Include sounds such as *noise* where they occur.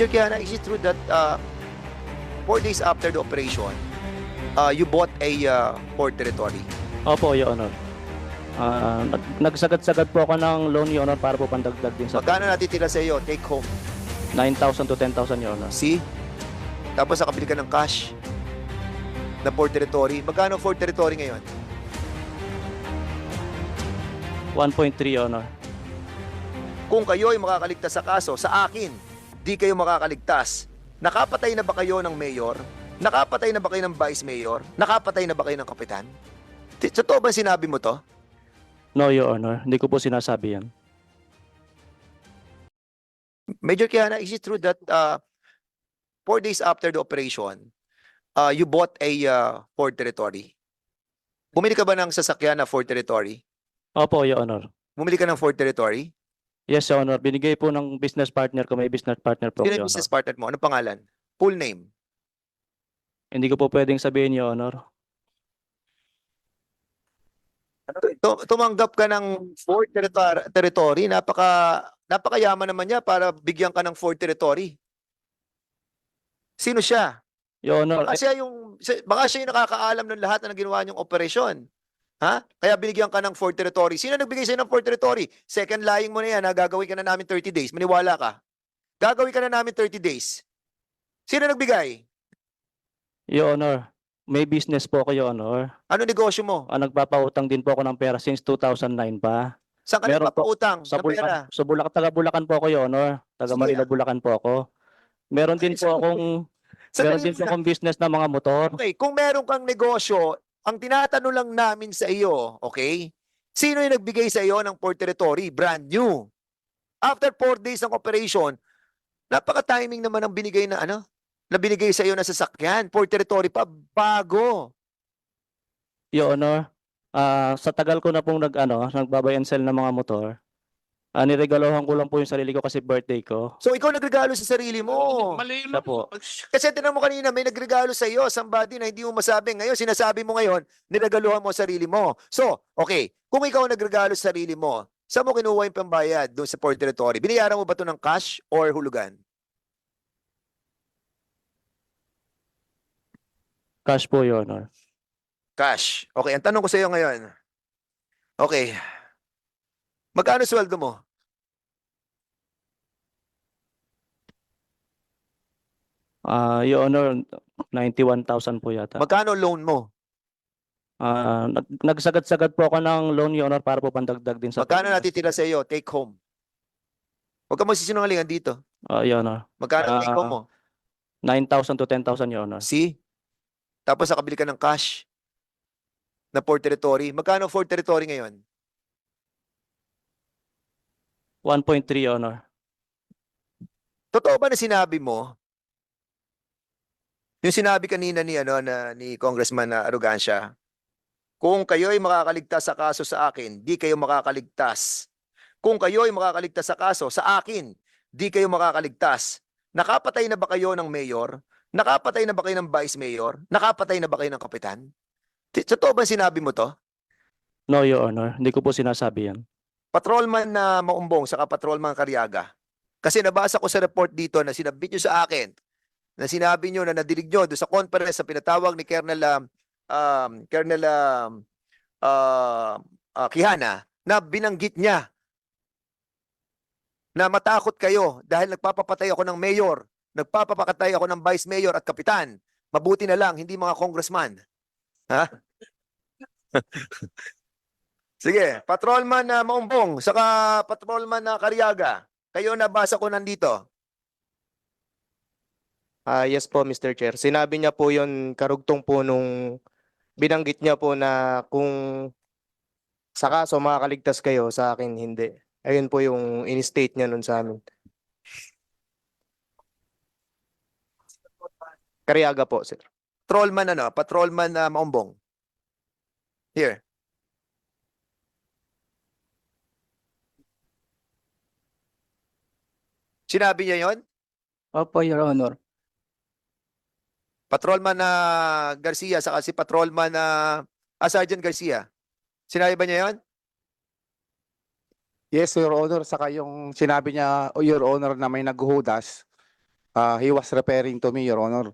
Major Kiana, is it true that uh, four days after the operation, uh, you bought a uh, port territory? Opo, Your Honor. Ah, nag- nagsagad-sagad po ako ng loan, Your Honor, para po pandagdag din sa Magkano natitira sa iyo? Take home. 9,000 to 10,000, Your Honor. See? Tapos nakabili ka ng cash na port territory. Magkano port territory ngayon? 1.3, Your Honor. Kung kayo ay makakaligtas sa kaso, sa akin, di kayo makakaligtas. Nakapatay na ba kayo ng mayor? Nakapatay na ba kayo ng vice mayor? Nakapatay na ba kayo ng kapitan? Ti- Totoo ba sinabi mo to? No, Your Honor. Hindi ko po sinasabi yan. Major Kiana, is it true that uh, four days after the operation, uh, you bought a uh, Ford territory? Bumili ka ba ng sasakyan na Ford territory? Opo, Your Honor. Bumili ka ng Ford territory? Yes, Your Honor. Binigay po ng business partner ko. May business partner po, Sino Your yung business Honor. partner mo? Anong pangalan? Full name? Hindi ko po pwedeng sabihin, Your Honor. Tu- Tumanggap ka ng territor- territory. Napaka, napakayaman naman niya para bigyan ka ng Ford territory. Sino siya? Your Honor, Baka siya yung, si- baka siya yung nakakaalam ng lahat na ginawa niyong operasyon. Ha? Kaya binigyan ka ng Ford territory. Sino nagbigay sa'yo ng Ford territory? Second lying mo na yan, ha? gagawin ka na namin 30 days. Maniwala ka. Gagawin ka na namin 30 days. Sino nagbigay? Your Honor, may business po ako, Your Honor. Ano negosyo mo? Ah, nagpapautang din po ako ng pera since 2009 pa. Saan ka Meron po. nagpapautang Sa ng pera? Bulacan, sa Bulacan, taga Bulacan po ako, Your Honor. Taga Sige, Manila, Bulacan po ako. Meron din po akong *laughs* meron Sandali din po akong business na mga motor. Okay, kung meron kang negosyo, ang tinatanong lang namin sa iyo, okay? Sino yung nagbigay sa iyo ng port territory? Brand new. After four days ng operation, napaka-timing naman ang binigay na ano? Na binigay sa iyo na sasakyan. Port territory pa, bago. Your Honor, ah, sa tagal ko na pong nag, ano, nagbabay and sell ng mga motor, ah, niregalohan ko lang po yung sarili ko kasi birthday ko. So ikaw nagregalo sa sarili mo. Mali Siya po. Kasi tinan mo kanina, may nagregalo sa iyo, somebody na hindi mo masabi. Ngayon, sinasabi mo ngayon, niregaluhan mo ang sarili mo. So, okay, kung ikaw ang nagregalo sa sarili mo, saan mo kinuha yung pambayad doon sa port territory? Binayaran mo ba ito ng cash or hulugan? Cash po, Your Honor. Cash. Okay, ang tanong ko sa iyo ngayon. Okay. Magkano sweldo mo? Ah, Your Honor, 91,000 po yata. Magkano loan mo? Ah, nag, nagsagad-sagad po ako ng loan, Your Honor, para po pandagdag din sa Magkano natitira sa iyo? Take home. Huwag ka magsisinungalingan dito. Ah, Your Honor, Magkano ang take home mo? 9,000 to 10,000, Your Honor. See? Tapos nakabili ka ng cash na port territory. Magkano port territory ngayon? 1.3, Your Honor. Totoo ba na sinabi mo? Yung sinabi kanina ni ano na ni Congressman na Arrogancia, kung kayo ay makakaligtas sa kaso sa akin, di kayo makakaligtas. Kung kayo ay makakaligtas sa kaso sa akin, di kayo makakaligtas. Nakapatay na ba kayo ng mayor? Nakapatay na ba kayo ng vice mayor? Nakapatay na ba kayo ng kapitan? Totoo ba sinabi mo to? No, Your Honor. Hindi ko po sinasabi yan. Patrolman na maumbong sa patrolman Karyaga. Kasi nabasa ko sa report dito na sinabit nyo sa akin na sinabi nyo na nadilig nyo doon sa conference sa pinatawag ni Colonel um, um, Colonel um, uh, uh, Kihana na binanggit niya na matakot kayo dahil nagpapapatay ako ng mayor, nagpapapakatay ako ng vice mayor at kapitan. Mabuti na lang, hindi mga congressman. Ha? *laughs* Sige, patrolman na Maumbong, saka patrolman na Karyaga. Kayo nabasa ko nandito. Ah, yes po, Mr. Chair. Sinabi niya po yon karugtong po nung binanggit niya po na kung sa kaso makakaligtas kayo, sa akin hindi. Ayun po yung in-state niya nun sa amin. Kariaga po, sir. Patrolman ano, patrolman na Maumbong. Here. Sinabi niya yon? Opo, Your Honor. Patrolman na Garcia, saka si patrolman na ah, Sergeant Garcia. Sinabi ba niya yon? Yes, Your Honor. Saka yung sinabi niya, oh, Your Honor, na may naghuhudas. Uh, he was referring to me, Your Honor.